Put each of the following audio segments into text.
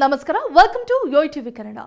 ನಮಸ್ಕಾರ welcome to ಯೋಯ್ TV Kannada.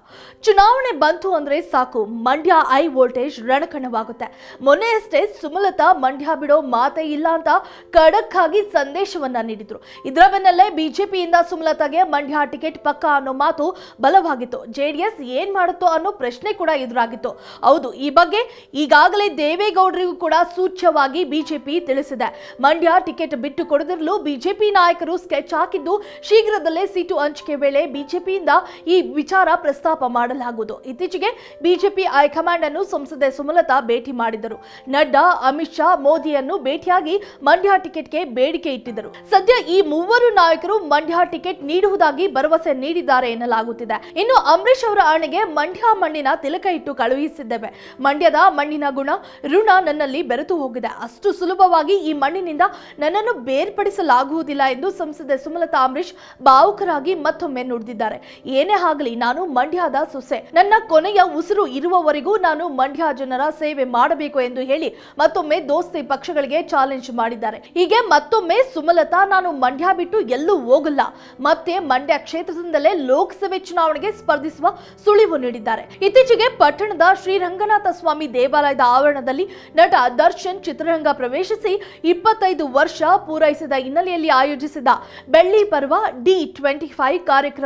ಚುನಾವಣೆ ಬಂತು ಅಂದ್ರೆ ಸಾಕು. ಮಂಡ್ಯ ಐ ವೋಲ್ಟೇಜ್ ರಣಕಣವಾಗುತ್ತೆ. ಮೊನ್ನೆಯಷ್ಟೇ ಸುಮಲತಾ, ಮಂಡ್ಯ ಬಿಡೋ ಮಾತೇ ಇಲ್ಲ ಅಂತ ಖಡಕ್ ಆಗಿ ಸಂದೇಶವನ್ನ ನೀಡಿದ್ರು. ಇದರ ಬೆನ್ನಲ್ಲೇ ಬಿಜೆಪಿಯಿಂದ ಸುಮಲತಾಗೆ ಮಂಡ್ಯ ಟಿಕೆಟ್ ಪಕ್ಕ ಅನ್ನೋ ಮಾತು ಬಲವಾಗಿತ್ತು. ಜೆಡಿಎಸ್ ಏನ್ ಮಾಡುತ್ತೋ ಅನ್ನೋ ಪ್ರಶ್ನೆ ಕೂಡ ಎದುರಾಗಿತ್ತು. ಹೌದು, ಈ ಬಗ್ಗೆ ಈಗಾಗಲೇ ದೇವೇಗೌಡರಿಗೂ ಕೂಡ ಸೂಚ್ಯವಾಗಿ ಬಿಜೆಪಿ ತಿಳಿಸಿದೆ. ಮಂಡ್ಯ ಟಿಕೆಟ್ ಬಿಟ್ಟು ಕೊಡದಿರಲು ಬಿಜೆಪಿ ನಾಯಕರು ಸ್ಕೆಚ್ ಹಾಕಿದ್ದು ಶೀಘ್ರದಲ್ಲೇ ಸೀಟು ಹಂಚಿಕೆ ವೇಳೆ ಬಿಜೆಪಿಯಿಂದ ಈ ವಿಚಾರ ಪ್ರಸ್ತಾಪ ಮಾಡಲಾಗುವುದು. ಇತ್ತೀಚೆಗೆ ಬಿಜೆಪಿ ಹೈಕಮಾಂಡ್ ಅನ್ನು ಸಂಸದೆ ಸುಮಲತಾ ಭೇಟಿ ಮಾಡಿದರು. ನಡ್ಡಾ, ಅಮಿತ್ ಶಾ ಮೋದಿಯನ್ನು ಭೇಟಿಯಾಗಿ ಮಂಡ್ಯ ಟಿಕೆಟ್ಗೆ ಬೇಡಿಕೆ ಇಟ್ಟಿದ್ದರು. ಸದ್ಯ ಈ ಮೂವರು ನಾಯಕರು ಮಂಡ್ಯ ಟಿಕೆಟ್ ನೀಡುವುದಾಗಿ ಭರವಸೆ ನೀಡಿದ್ದಾರೆ ಎನ್ನಲಾಗುತ್ತಿದೆ. ಇನ್ನು ಅಂಬರೀಶ್ ಅವರ ಆಣೆಗೆ ಮಂಡ್ಯ ಮಣ್ಣಿನ ತಿಲಕ ಇಟ್ಟು ಕಳುಹಿಸಿದ್ದೇವೆ. ಮಂಡ್ಯದ ಮಣ್ಣಿನ ಗುಣ, ಋಣ ನನ್ನಲ್ಲಿ ಬೆರೆತು ಹೋಗಿದೆ. ಅಷ್ಟು ಸುಲಭವಾಗಿ ಈ ಮಣ್ಣಿನಿಂದ ನನ್ನನ್ನು ಬೇರ್ಪಡಿಸಲಾಗುವುದಿಲ್ಲ ಎಂದು ಸಂಸದೆ ಸುಮಲತಾ ಅಂಬರೀಶ್ ಭಾವುಕರಾಗಿ ಮತ್ತೊಮ್ಮೆ ನುಡಿದಿದ್ದಾರೆ ಏನೇ ಆಗಲಿ ನಾನು ಮಂಡ್ಯದ ಸೊಸೆ. ನನ್ನ ಕೊನೆಯ ಉಸಿರು ಇರುವವರೆಗೂ ನಾನು ಮಂಡ್ಯ ಜನರ ಸೇವೆ ಮಾಡಬೇಕು ಎಂದು ಹೇಳಿ ಮತ್ತೊಮ್ಮೆ ದೋಸ್ತಿ ಪಕ್ಷಗಳಿಗೆ ಚಾಲೆಂಜ್ ಮಾಡಿದ್ದಾರೆ. ಹೀಗೆ ಮತ್ತೊಮ್ಮೆ ಸುಮಲತಾ ನಾನು ಮಂಡ್ಯ ಬಿಟ್ಟು ಎಲ್ಲೂ ಹೋಗಲ್ಲ. ಮತ್ತೆ ಮಂಡ್ಯ ಕ್ಷೇತ್ರದಿಂದಲೇ ಲೋಕಸಭೆ ಚುನಾವಣೆಗೆ ಸ್ಪರ್ಧಿಸುವ ಸುಳಿವು ನೀಡಿದ್ದಾರೆ. ಇತ್ತೀಚೆಗೆ ಪಟ್ಟಣದ ಶ್ರೀರಂಗನಾಥ ಸ್ವಾಮಿ ದೇವಾಲಯದ ಆವರಣದಲ್ಲಿ ನಟ ದರ್ಶನ್ ಚಿತ್ರರಂಗ ಪ್ರವೇಶಿಸಿ ಇಪ್ಪತ್ತೈದು ವರ್ಷ ಪೂರೈಸಿದ ಹಿನ್ನೆಲೆಯಲ್ಲಿ ಆಯೋಜಿಸಿದ ಬೆಳ್ಳಿ ಪರ್ವ ಡಿ ಟ್ವೆಂಟಿ ಫೈವ್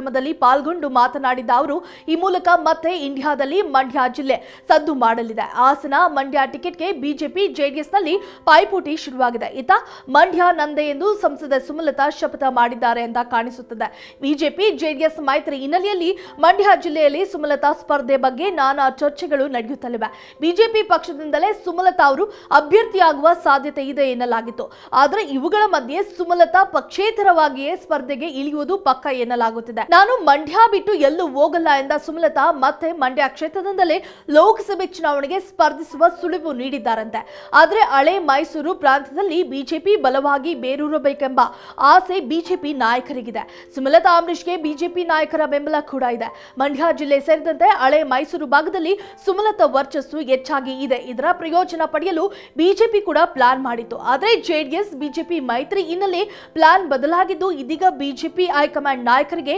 ಕಾರ್ಯಕ್ರಮದಲ್ಲಿ ಪಾಲ್ಗೊಂಡು ಮಾತನಾಡಿದ ಅವರು, ಈ ಮೂಲಕ ಮತ್ತೆ ಇಂಡಿಯಾದಲ್ಲಿ ಮಂಡ್ಯ ಜಿಲ್ಲೆ ಸದ್ದು ಮಾಡಲಿದೆ. ಹಾಸನ ಮಂಡ್ಯ ಟಿಕೆಟ್ಗೆ ಬಿಜೆಪಿ ಜೆಡಿಎಸ್ನಲ್ಲಿ ಪೈಪೋಟಿ ಶುರುವಾಗಿದೆ. ಇತ ಮಂಡ್ಯ ನಂದೆ ಎಂದು ಸಂಸದೆ ಸುಮಲತಾ ಶಪಥ ಮಾಡಿದ್ದಾರೆ ಅಂತ ಕಾಣಿಸುತ್ತದೆ. ಬಿಜೆಪಿ ಜೆಡಿಎಸ್ ಮೈತ್ರಿ ಹಿನ್ನೆಲೆಯಲ್ಲಿ ಮಂಡ್ಯ ಜಿಲ್ಲೆಯಲ್ಲಿ ಸುಮಲತಾ ಸ್ಪರ್ಧೆ ಬಗ್ಗೆ ನಾನಾ ಚರ್ಚೆಗಳು ನಡೆಯುತ್ತಲಿವೆ. ಬಿಜೆಪಿ ಪಕ್ಷದಿಂದಲೇ ಸುಮಲತಾ ಅವರು ಅಭ್ಯರ್ಥಿಯಾಗುವ ಸಾಧ್ಯತೆ ಇದೆ ಎನ್ನಲಾಗಿತ್ತು. ಆದರೆ ಇವುಗಳ ಮಧ್ಯೆ ಸುಮಲತಾ ಪಕ್ಷೇತರವಾಗಿಯೇ ಸ್ಪರ್ಧೆಗೆ ಇಳಿಯುವುದು ಪಕ್ಕ ಎನ್ನಲಾಗುತ್ತಿದೆ. ನಾನು ಮಂಡ್ಯ ಬಿಟ್ಟು ಎಲ್ಲೂ ಹೋಗಲ್ಲ ಎಂದ ಸುಮಲತಾ ಮತ್ತೆ ಮಂಡ್ಯ ಕ್ಷೇತ್ರದಿಂದಲೇ ಲೋಕಸಭೆ ಚುನಾವಣೆಗೆ ಸ್ಪರ್ಧಿಸುವ ಸುಳಿವು ನೀಡಿದ್ದಾರಂತೆ. ಆದರೆ ಹಳೆ ಮೈಸೂರು ಪ್ರಾಂತ್ಯದಲ್ಲಿ ಬಿಜೆಪಿ ಬಲವಾಗಿ ಬೇರೂರಬೇಕೆಂಬ ಆಸೆ ಬಿಜೆಪಿ ನಾಯಕರಿಗಿದೆ. ಸುಮಲತಾ ಅಂಬರೀಷ್ಗೆ ಬಿಜೆಪಿ ನಾಯಕರ ಬೆಂಬಲ ಕೂಡ ಇದೆ. ಮಂಡ್ಯ ಜಿಲ್ಲೆ ಸೇರಿದಂತೆ ಹಳೆ ಮೈಸೂರು ಭಾಗದಲ್ಲಿ ಸುಮಲತಾ ವರ್ಚಸ್ಸು ಹೆಚ್ಚಾಗಿ ಇದೆ. ಇದರ ಪ್ರಯೋಜನ ಪಡೆಯಲು ಬಿಜೆಪಿ ಕೂಡ ಪ್ಲಾನ್ ಮಾಡಿತ್ತು. ಆದರೆ ಜೆಡಿಎಸ್, ಬಿಜೆಪಿ ಮೈತ್ರಿ ಹಿನ್ನೆಲೆ ಪ್ಲಾನ್ ಬದಲಾಗಿದ್ದು ಇದೀಗ ಬಿಜೆಪಿ ಹೈಕಮಾಂಡ್ ನಾಯಕರಿಗೆ